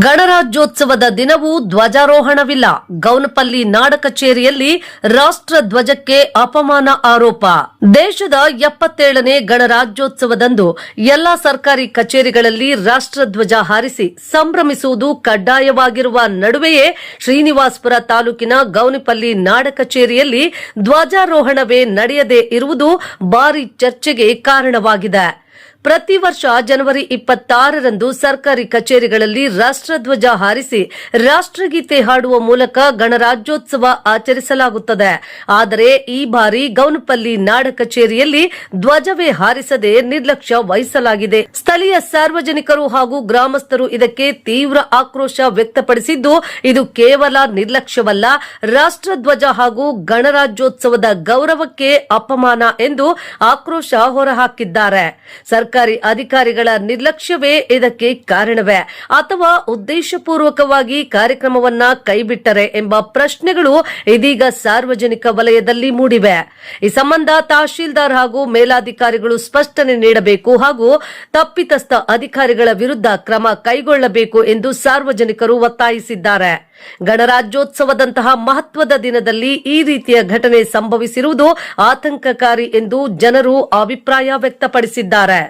ಗಣರಾಜ್ಯೋತ್ಸವದ ದಿನವೂ ಧ್ವಜಾರೋಹಣವಿಲ್ಲ. ಗೌನಪಲ್ಲಿ ನಾಡ ಕಚೇರಿಯಲ್ಲಿ ರಾಷ್ಟ್ರ ಧ್ವಜಕ್ಕೆ ಅಪಮಾನ ಆರೋಪ. ದೇಶದ ಎಪ್ಪತ್ತೇಳನೇ ಗಣರಾಜ್ಯೋತ್ಸವದಂದು ಎಲ್ಲಾ ಸರ್ಕಾರಿ ಕಚೇರಿಗಳಲ್ಲಿ ರಾಷ್ಟ್ರಧ್ವಜ ಹಾರಿಸಿ ಸಂಭ್ರಮಿಸುವುದು ಕಡ್ಡಾಯವಾಗಿರುವ ನಡುವೆಯೇ ಶ್ರೀನಿವಾಸ್ಪುರ ತಾಲೂಕಿನ ಗೌನಪಲ್ಲಿ ನಾಡ ಕಚೇರಿಯಲ್ಲಿ ಧ್ವಜಾರೋಹಣವೇ ನಡೆಯದೇ ಇರುವುದು ಭಾರಿ ಚರ್ಚೆಗೆ ಕಾರಣವಾಗಿದೆ. ಪ್ರತಿ ವರ್ಷ ಜನವರಿ ಇಪ್ಪತ್ತಾರರಂದು ಸರ್ಕಾರಿ ಕಚೇರಿಗಳಲ್ಲಿ ರಾಷ್ಟ್ರಧ್ವಜ ಹಾರಿಸಿ ರಾಷ್ಟ್ರಗೀತೆ ಹಾಡುವ ಮೂಲಕ ಗಣರಾಜ್ಯೋತ್ಸವ ಆಚರಿಸಲಾಗುತ್ತದೆ. ಆದರೆ ಈ ಬಾರಿ ಗೌನಪಲ್ಲಿ ನಾಡ ಕಚೇರಿಯಲ್ಲಿ ಧ್ವಜವೇ ಹಾರಿಸದೆ ನಿರ್ಲಕ್ಷ್ಯ ವಹಿಸಲಾಗಿದೆ. ಸ್ಥಳೀಯ ಸಾರ್ವಜನಿಕರು ಹಾಗೂ ಗ್ರಾಮಸ್ಥರು ಇದಕ್ಕೆ ತೀವ್ರ ಆಕ್ರೋಶ ವ್ಯಕ್ತಪಡಿಸಿದ್ದು, ಇದು ಕೇವಲ ನಿರ್ಲಕ್ಷ್ಯವಲ್ಲ, ರಾಷ್ಟ್ರಧ್ವಜ ಹಾಗೂ ಗಣರಾಜ್ಯೋತ್ಸವದ ಗೌರವಕ್ಕೆ ಅಪಮಾನ ಎಂದು ಆಕ್ರೋಶ ಹೊರಹಾಕಿದ್ದಾರೆ. ಸರ್ಕಾರಿ ಅಧಿಕಾರಿಗಳ ನಿರ್ಲಕ್ಷ್ಯವೇ ಇದಕ್ಕೆ ಕಾರಣವೇ? ಅಥವಾ ಉದ್ದೇಶಪೂರ್ವಕವಾಗಿ ಕಾರ್ಯಕ್ರಮವನ್ನ ಕೈಬಿಟ್ಟರೆ ಎಂಬ ಪ್ರಶ್ನೆಗಳು ಇದೀಗ ಸಾರ್ವಜನಿಕ ವಲಯದಲ್ಲಿ ಮೂಡಿವೆ. ಈ ಸಂಬಂಧ ತಹಶೀಲ್ದಾರ್ ಹಾಗೂ ಮೇಲಾಧಿಕಾರಿಗಳು ಸ್ಪಷ್ಟನೆ ನೀಡಬೇಕು ಹಾಗೂ ತಪ್ಪಿತಸ್ಥ ಅಧಿಕಾರಿಗಳ ವಿರುದ್ಧ ಕ್ರಮ ಕೈಗೊಳ್ಳಬೇಕು ಎಂದು ಸಾರ್ವಜನಿಕರು ಒತ್ತಾಯಿಸಿದ್ದಾರೆ. ಗಣರಾಜ್ಯೋತ್ಸವದಂತಹ ಮಹತ್ವದ ದಿನದಲ್ಲಿ ಈ ರೀತಿಯ ಘಟನೆ ಸಂಭವಿಸಿರುವುದು ಆತಂಕಕಾರಿ ಎಂದು ಜನರು ಅಭಿಪ್ರಾಯ ವ್ಯಕ್ತಪಡಿಸಿದ್ದಾರೆ.